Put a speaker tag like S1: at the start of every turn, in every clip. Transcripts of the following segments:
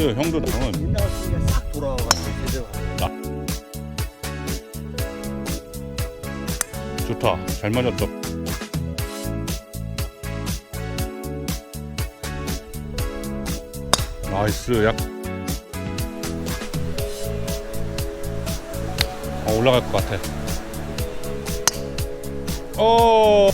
S1: 나이스. 형도
S2: 제대로
S1: 좋다. 잘 맞았다. 나이스. 약. 어, 올라갈 것 같아. 어.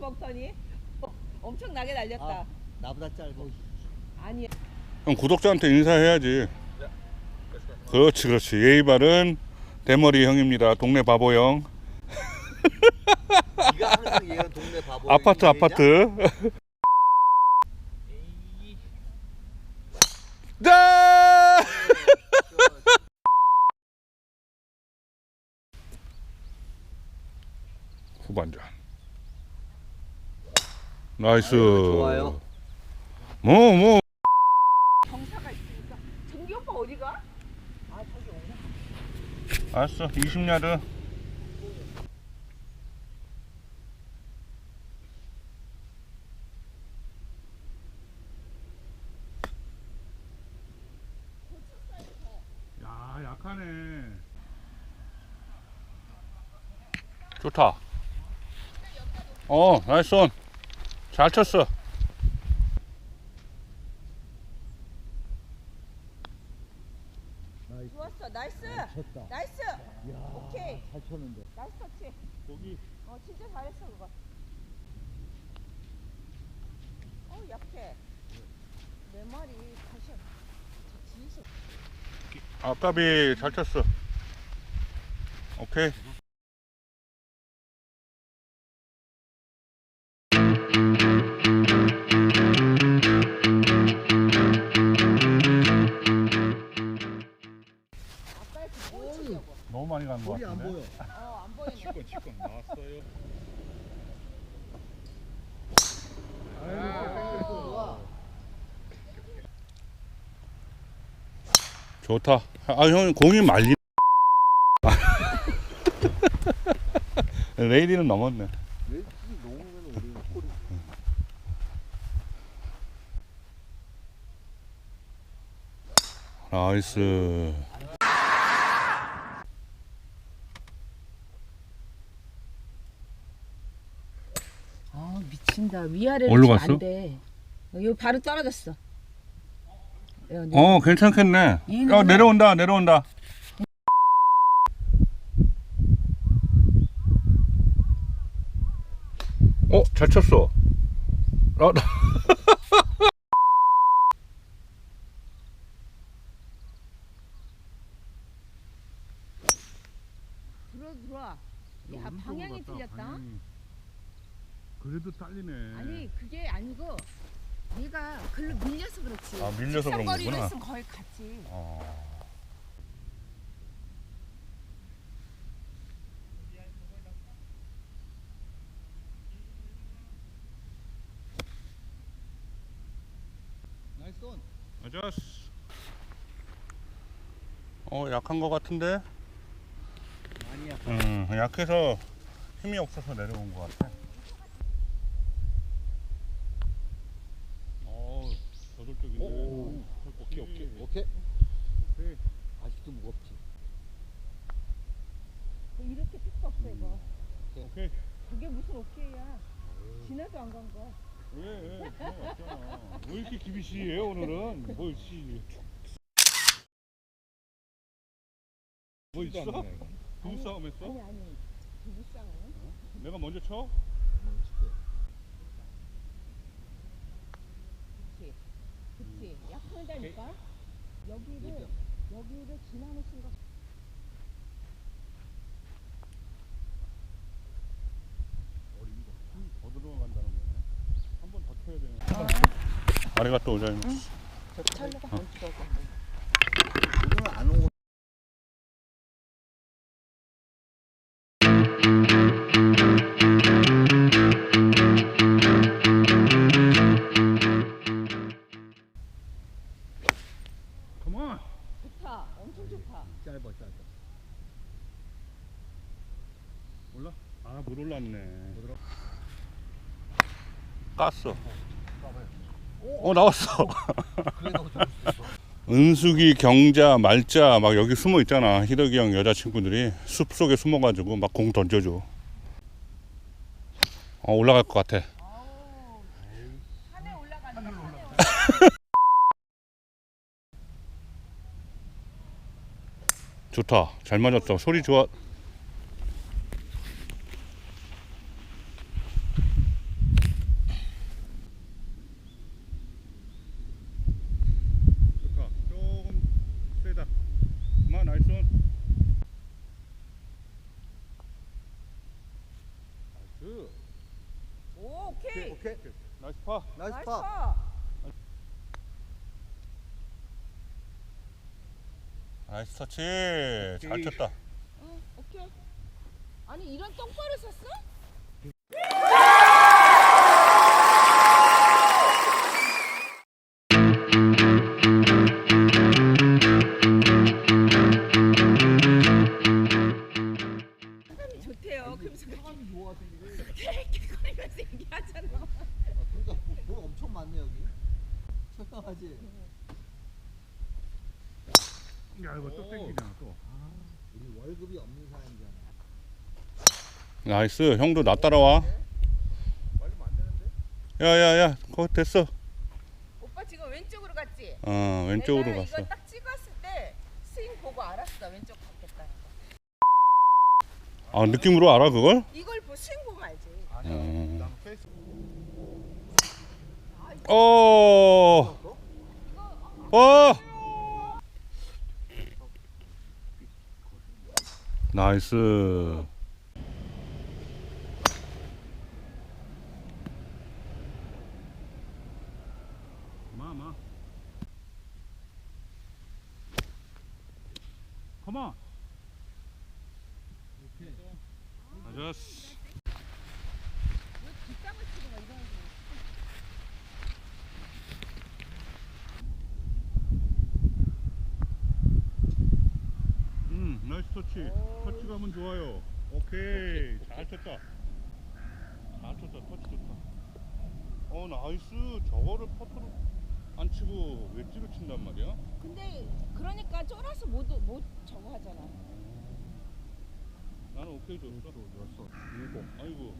S3: 먹더니 어, 엄청나게 날렸다.
S2: 아, 나보다 짧고
S3: 아니,
S1: 형 구독자한테 인사해야지. 그렇지, 그렇지. 예의 바른 대머리 형입니다. 동네 바보 형.
S2: 네가 항상 얘가 동네 바보
S1: 아파트, 아파트. 자! 후반전. 나이스.
S2: 아유, 좋아요.
S1: 뭐, 뭐.
S3: 경사가 있으니까. 정기 오빠 어디 가? 아, 저기 오네.
S1: 알았어. 20야드. 야, 약하네. 좋다. 어, 나이스 온. 잘 쳤어.
S3: 좋았어. 나이스!
S2: 쳤다.
S3: 나이스!
S2: 야,
S3: 오케이.
S2: 잘 쳤는데.
S3: 나이스 터치.
S1: 거기
S3: 어, 진짜 잘했어, 그거. 어, 약해. 내 말이 다시 뒤에서
S1: 아까비 잘 쳤어. 오케이. 치권 나왔어요. 좋다. 아, 형 공이 말리. 레이디는 넘었네. 나이스.
S3: 아, 미친다. 위아래로
S1: 어디로 갔어?
S3: 안 돼. 여기 바로 떨어졌어. 야, 네.
S1: 어, 괜찮겠네.
S3: 얘는
S1: 야, 내려온다, 내려온다. 어, 잘 쳤어. 아, 나-
S3: 들어 들어와. 야, 방향이 틀렸다.
S1: 그래도 딸리네.
S3: 아니 그게 아니고 얘가 글로 밀려서 그렇지.
S1: 아, 밀려서 그런
S3: 직선거리로
S1: 거구나.
S3: 했으면 거의 같지.
S1: 어.
S2: 나이스 온.
S1: 아저스. 어, 약한 것 같은데?
S2: 아니야.
S1: 음, 약해서 힘이 없어서 내려온 것 같아. 저돌적인데.
S2: 오.
S1: 오케이, 오케이.
S2: 오케이.
S1: 오케이.
S2: 아직도 무겁지.
S3: 이렇게 필요 없어 이거.
S1: 오케이.
S3: 그게 무슨 오케이야. 지나도 안 간 거.
S1: 왜, 왜. 왜 이렇게 기비시해, 오늘은? 뭐, 씨. 뭐 있어? 부부싸움 했어?
S3: 아니 아니.
S1: 내가 먼저 쳐?
S3: 그치 약하다니까 여기를 여기를 지나는 순간
S1: 더 들어간다는 거네. 한번더 쳐야 되네. 아래가 또 오자.
S3: 저 찰나가 못 들어가
S2: 오늘 안 오고
S1: 깠어. 어, 나왔어. 은숙이, 경자, 말자 막 여기 숨어 있잖아. 희덕이 형 여자친구들이 숲 속에 숨어가지고 막 공 던져줘. 어, 올라갈 것 같아. 좋다. 잘 맞았다. 소리 좋아. 좋다. 조금 세다. 마 나이스. 나이스.
S3: 오 오케이
S2: 오케이.
S1: 나이스 파.
S2: 나이스
S3: 나이스
S2: 파.
S3: 파.
S1: 나이스 터치. 잘 쳤다.
S3: 응 오케이 아니 이런 똥바를 샀어? 사람이 좋대요. 그러면서
S2: 사람이 좋아하던데.
S3: 이렇게 거리면서 얘기하잖아.
S2: 그러니까 뭐 엄청 많네 여기. 소량하지.
S1: 야 이거 또 땡기잖아 또.
S2: 우리 월급이 없는 사람이잖아.
S1: 나이스. 형도 나 따라와.
S2: 월급 안 되는데?
S1: 야야야. 거기 됐어.
S3: 오빠 지금 왼쪽으로 갔지?
S1: 어 왼쪽으로
S3: 내가
S1: 갔어.
S3: 이거 딱 찍었을 때 스윙 보고 알았어. 왼쪽 갔겠다.
S1: 아 느낌으로 알아 그걸?
S3: 이걸 보 스윙 보면 알지.
S1: 음.
S2: 난 페이스.
S1: 어. 어. 나이스. 마마. 컴온. 아저씨.
S3: 뒷땅을 치고 막 이런 거.
S1: 음, 나이스 터치. 터치감은 좋아요. 오케이. 잘 쳤다. 잘 쳤다. 터치 좋다. 어, 나이스. 저거를 퍼트로 안 치고 웨지로 친단 말이야?
S3: 근데 그러니까 쫄아서 못, 못 저거 하잖아.
S1: 나는 오케이 줬어. 줬어.
S2: 일곱.
S1: 아이고.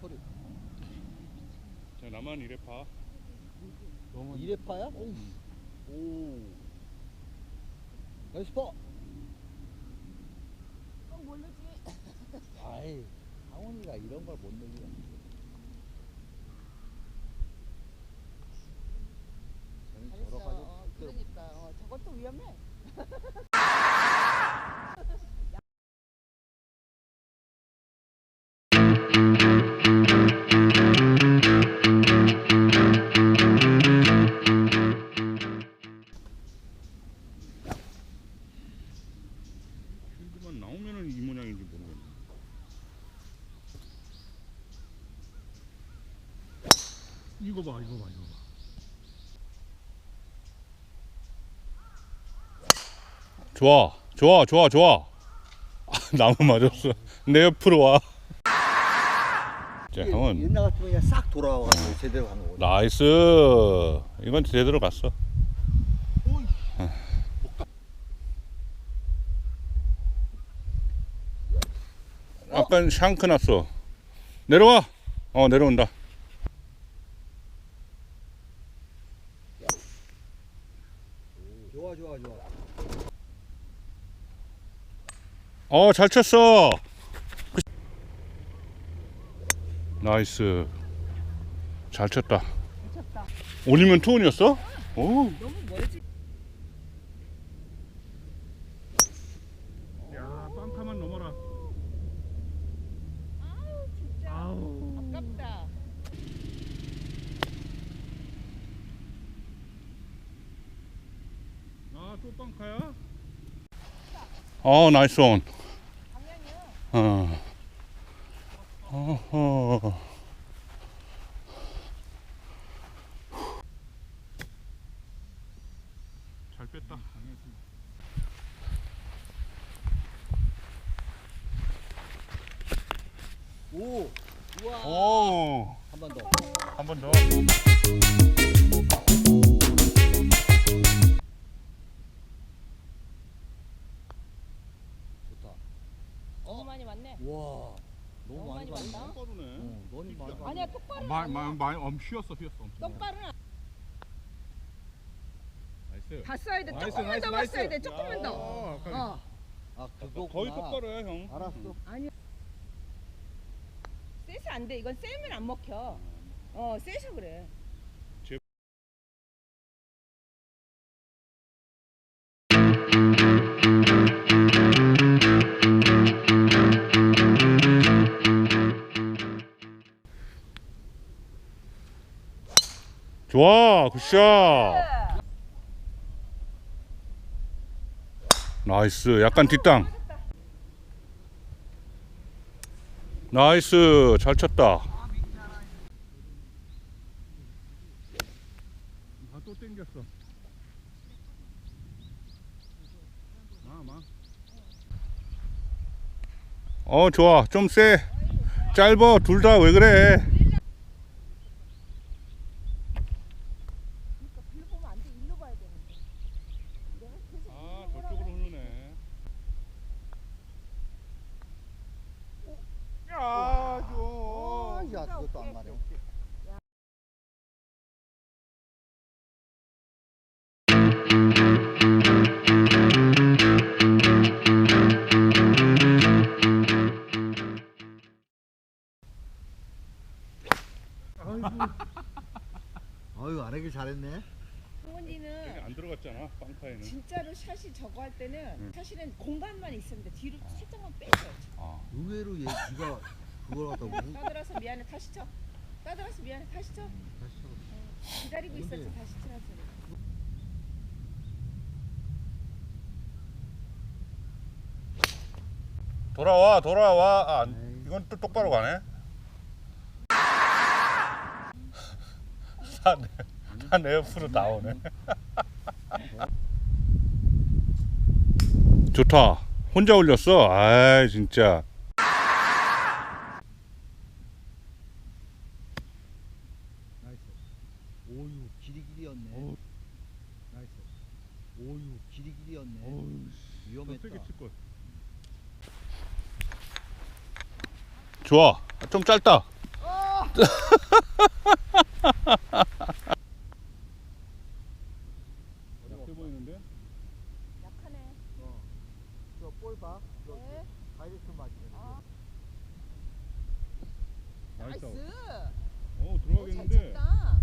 S2: 소리.
S1: 자, 나만 이래 봐.
S2: 너무 이래파야? 오. 오. 나이스 파.
S3: 그건 모르지.
S2: 아이, 강원이가 이런 걸못 넣는 저는
S3: 잘했어.
S2: 저러 가지고
S3: 어, 그러니까 어, 저것도 위험해.
S1: 좋아, 좋아, 좋아, 좋아. 아, 나무 맞았어. 내 옆으로 와. 자, 형은
S2: 옛날 같으면 그냥 싹 돌아와가지고 제대로 가는 거지.
S1: 나이스. 이건 제대로 갔어. 약간 샹크 났어. 내려와. 어 내려온다.
S2: 좋아, 좋아, 좋아.
S1: 어 잘 쳤어. 나이스. 잘 쳤다. 올리면 투혼이었어?
S3: 아,
S1: 또 빵카야? 어, 나이스 온.
S3: 많이
S2: 많이
S3: 많이
S1: 엄 휘었어 휘었어.
S3: 똑바로는 안-
S1: 나이스.
S3: 봤어야 돼.
S1: 나이스,
S3: 조금만
S1: 나이스,
S3: 더
S1: 나이스.
S3: 봤어야 돼. 조금만 더.
S1: 아까
S3: 어.
S2: 아, 그거
S1: 거의 똑바로야 형.
S2: 알았어.
S3: 아니. 세서 안 돼. 이건 세면 안 먹혀. 어, 세서 그래.
S1: 굿샷. 나이스 약간 뒷땅. 나이스 잘 쳤다. 아또 땡겼어. 어 좋아 좀 세. 짧어 둘 다 왜 그래?
S3: 승원이는
S1: 안 들어갔잖아 빵카에는.
S3: 진짜로 샷이 저거 할 때는
S1: 응.
S3: 사실은 공간만 돼. 뒤로 살짝만 빼줘야지.
S1: 아.
S2: 의외로 얘 네가 그걸 갖다 우
S3: 따들어서 미안해 다시 쳐. 따들어서 미안해 다시 쳐.
S2: 다시 쳐.
S3: 기다리고
S2: 근데-
S3: 있었지 다시 치라 소리.
S1: 돌아와 돌아와. 아, 안-. 이건 또 똑바로 가네. 한, 한 에어프로 나오네. 좋다. 혼자 올렸어. 아 진짜.
S2: 나이스. 오유, 길이 길이였네.
S1: 어우.
S2: 나이스. 오유, 길이 길이였네. 위험했다.
S1: 좋아. 좀 짧다. 약해 보이는데?
S3: 약하네.
S2: 어. 저볼 봐. 저
S3: 네.
S2: 다이렉트 맞지.
S3: 아. 나이스.
S1: 어
S3: 어, 잘
S1: 들어가겠는데.
S3: 쳤다.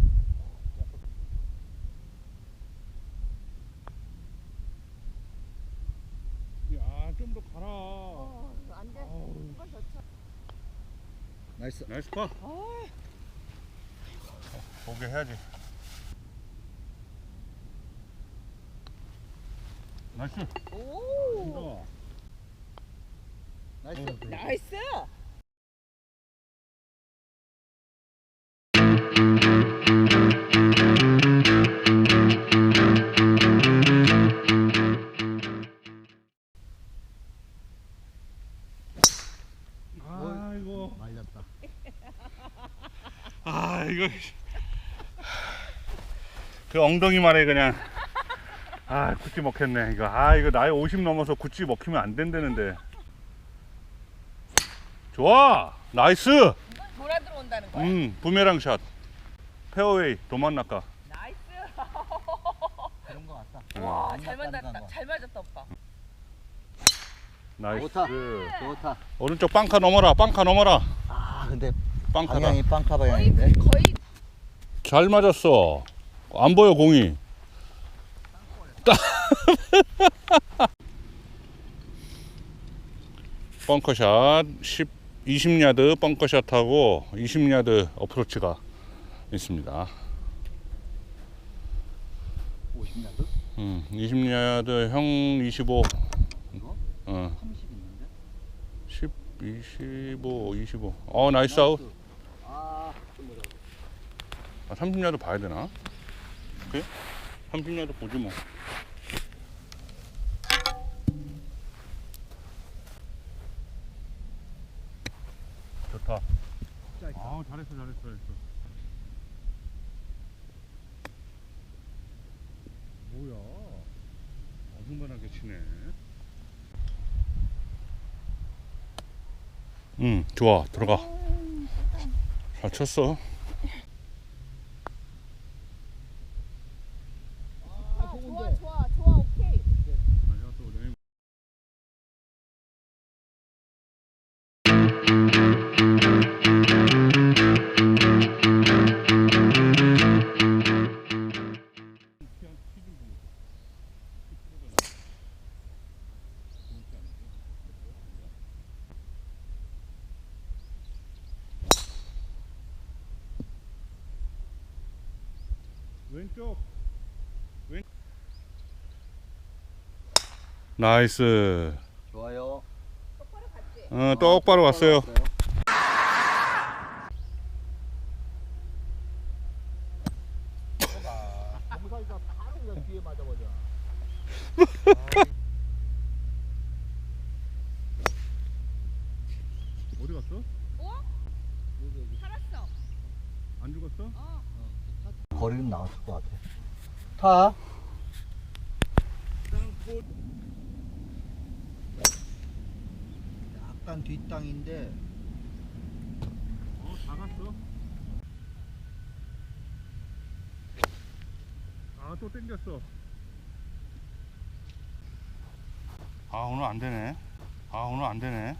S1: 야좀 더 가라.
S3: 어, 안 돼.
S1: 아우.
S3: 누가 더 쳐?
S2: 나이스.
S1: 나이스 파.
S3: 어,
S1: 보게 해야지. 나이스.
S3: 오.
S2: 나이스.
S1: 어,
S3: 나이스.
S1: 그 엉덩이 말에 그냥 아 구찌 먹혔네 이거 아 이거 나이 50 넘어서 구찌 먹히면 안 된다는데 좋아 나이스
S3: 돌아 들어온다는 거야.
S1: 음 부메랑 샷 페어웨이 도만 낙가
S3: 나이스.
S2: 그런 거 같다.
S3: 와, 안잘
S2: 맞다는
S3: 맞았다.
S2: 거.
S3: 잘 맞았다, 오빠.
S1: 나이스
S2: 좋다. 좋다.
S1: 오른쪽 빵카 넘어라 빵카 넘어라
S2: 아, 근데
S1: 빵카다.
S2: 방향이 빵카
S3: 거의
S2: 방향인데.
S3: 거의
S1: 잘 맞았어. 안 보여 공이. 벙커샷 10, 20야드 벙커샷하고 20야드 어프로치가 있습니다.
S2: 50야드?
S1: 음, 20야드 형 25,
S2: 이거?
S1: 어,
S2: 30 있는데?
S1: 10, 25, 25. 어 나이스 아웃.
S2: 아.
S1: 아, 30야드 봐야 되나? 그래? 30야드 보지 뭐. 좋다. 아, 잘했어, 잘했어, 잘했어. 뭐야? 어중간하게 치네. 응, 좋아, 들어가. 잘 쳤어. 나이스
S2: 좋아요.
S3: 똑바로 갔지.
S1: 어 똑바로 왔어요. 어디 갔어?
S3: 어?
S2: 여기 여기.
S3: 살았어.
S1: 안 죽었어?
S3: 어.
S2: 거리는 나왔을 것 같아. 타. 약간 뒷땅인데
S1: 어, 다 갔어. 아, 또 땡겼어. 아, 오늘 안 되네. 아, 오늘 안 되네.